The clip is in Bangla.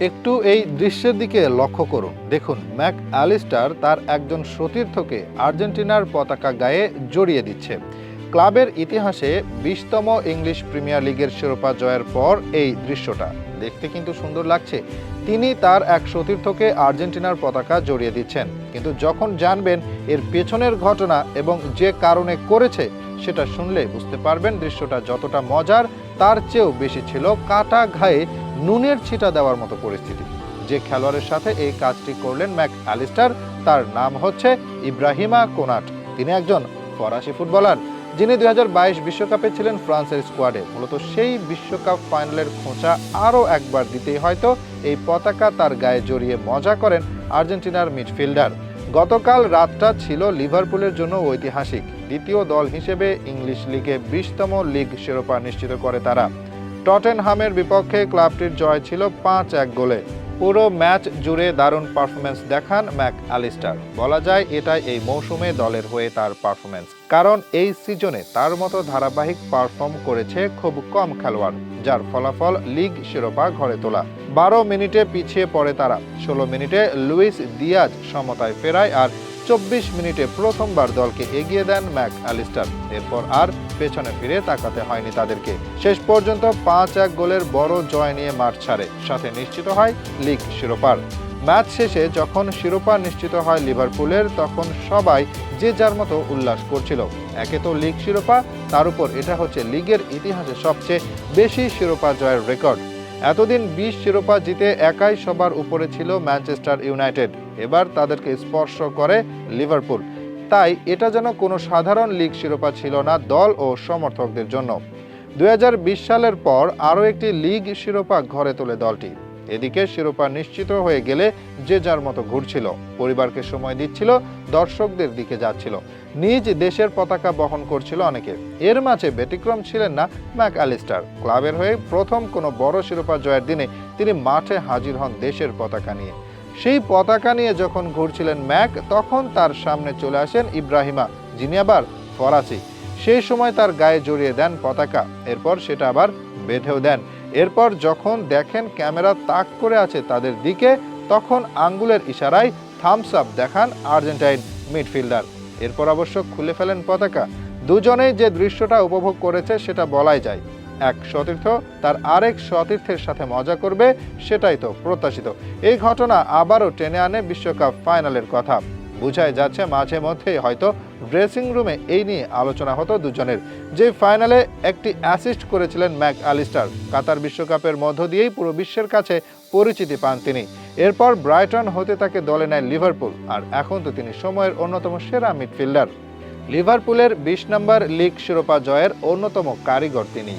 একটু এই দৃশ্যের দিকে লক্ষ্য করুন। দেখুন, ম্যাক অ্যালিস্টার তার একজন সতীর্থকে আর্জেন্টিনার পতাকা গায়ে জড়িয়ে দিচ্ছে। ক্লাবের ইতিহাসে বিশতম ইংলিশ প্রিমিয়ার লিগের শিরোপা জয়ের পর এই দৃশ্যটা। দেখতে কিন্তু সুন্দর লাগছে। তিনি তার এক সতীর্থকে আর্জেন্টিনার পতাকা জড়িয়ে দিচ্ছেন। কিন্তু যখন জানবেন এর পেছনের ঘটনা এবং যে কারণে করেছে, সেটা শুনলে বুঝতে পারবেন দৃশ্যটা যতটা মজার, তার চেয়েও বেশি ছিল কাটা ঘায়ে নুনের ছিটা দেওয়ার মতো পরিস্থিতি। যে খেলোয়াড়ের সাথে এই কাজটি করলেন ম্যাক অ্যালিস্টার, তার নাম হচ্ছে ইব্রাহিমা কোনাট। তিনি একজন ফরাসি ফুটবলার, যিনি দুই বিশ্বকাপে ছিলেন ফ্রান্সের স্কোয়াডে। মূলত সেই বিশ্বকাপ ফাইনালের খোঁচা আরও একবার দিতেই হয়তো এই পতাকা তার গায়ে জড়িয়ে মজা করেন আর্জেন্টিনার মিডফিল্ডার। গতকাল রাতটা ছিল লিভারপুলের জন্য ঐতিহাসিক। দ্বিতীয় দল হিসেবে ইংলিশ লিগে বিশতম লিগ শিরোপা নিশ্চিত করে তারা। টটেনহামের বিপক্ষে ক্লাবটির জয় ছিল পাঁচ এক গোলে। পুরো ম্যাচ জুড়ে দারুণ পারফরমেন্স দেখান ম্যাক অ্যালিস্টার বলা যায়, এটাই এই মৌসুমে দলের হয়ে তার পারফরমেন্স কারণ এই সিজনে তার মতো ধারাবাহিক পারফর্ম করেছে খুব কম খেলোয়াড়, যার ফলাফল লিগ শিরোপা ঘরে তোলা। বারো মিনিটে পিছিয়ে পড়ে তারা, ষোলো মিনিটে লুইস দিয়াজ সমতায় ফেরায় আর চব্বিশ মিনিটে প্রথমবার দলকে এগিয়ে দেন ম্যাক অ্যালিস্টার। এরপর আর পেছনে ফিরে তাকাতে হয়নি তাদেরকে। শেষ পর্যন্ত পাঁচ এক গোলের বড় জয় নিয়ে মাঠ ছাড়ে। সাথে নিশ্চিত হয় লিগ শিরোপার। ম্যাচ শেষে যখন শিরোপা নিশ্চিত হয় লিভারপুলের, তখন সবাই যে যার মতো উল্লাস করছিল। একে তো লিগ শিরোপা, তার উপর এটা হচ্ছে লিগের ইতিহাসে সবচেয়ে বেশি শিরোপা জয়ের রেকর্ড। এতদিন বিশ শিরোপা জিতে একাই সবার উপরে ছিল ম্যানচেস্টার ইউনাইটেড। এবার তাদেরকে স্পর্শ করে লিভারপুল। তাই এটা যেন কোনো সাধারণ লীগ শিরোপা ছিল না দল ও সমর্থকদের জন্য। দুহাজার বিশ সালের পর আরও একটি লিগ শিরোপা ঘরে তোলে দলটি। এদিকে শিরোপা নিশ্চিত হয়ে গেলে যে যার মতো ঘুরছিল, পরিবারকে সময় দিচ্ছিল, দর্শকদের দিকে যাচ্ছিল। নিজ দেশের পতাকা বহন করছিল অনেকে। এর মাঝে ব্যতিক্রম ছিলেন না ম্যাক অ্যালিস্টার ক্লাবের হয়ে প্রথম কোনো বড় শিরোপা জয়ের দিনে তিনি মাঠে হাজির হন দেশের পতাকা নিয়ে। সেই পতাকা নিয়ে যখন ঘুরছিলেন ম্যাক, তখন তার সামনে চলে আসেন ইব্রাহিমা, যিনি আবার ফরাসি। সেই সময় তার গায়ে জড়িয়ে দেন পতাকা, এরপর সেটা আবার বেঁধেও দেন। এরপর যখন দেখেন ক্যামেরা তাক করে আছে তাদের দিকে, তখন আঙ্গুলের ইশারায় থামস আপ দেখান আর্জেন্টাইন মিডফিল্ডার। এরপর অবশ্য খুলে ফেলেন পতাকা। দুজনেই যে দৃশ্যটা উপভোগ করেছে সেটা বলাই যায়। এক সতীর্থ তার আরেক সতীর্থের সাথে মজা করবে, সেটাই তো প্রত্যাশিত। এই ঘটনা আবারও টেনে আনে বিশ্বকাপ ফাইনালের কথা। বোঝাই যাচ্ছে মাঝে মধ্যে হয়তো ড্রেসিং রুমে এই নিয়ে আলোচনা হতো দুজনের, যে ফাইনালে একটি অ্যাসিস্ট করেছিলেন ম্যাক অ্যালিস্টার। কাতার বিশ্বকাপের মধ্য দিয়েই পুরো বিশ্বের কাছে পরিচিতি পান তিনি। এরপর ব্রাইটন হতে তাকে দলে নেয় লিভারপুল, আর এখন তো তিনি সময়ের অন্যতম সেরা মিডফিল্ডার। লিভারপুলের বিশ নম্বর লিগ শিরোপা জয়ের অন্যতম কারিগর তিনি।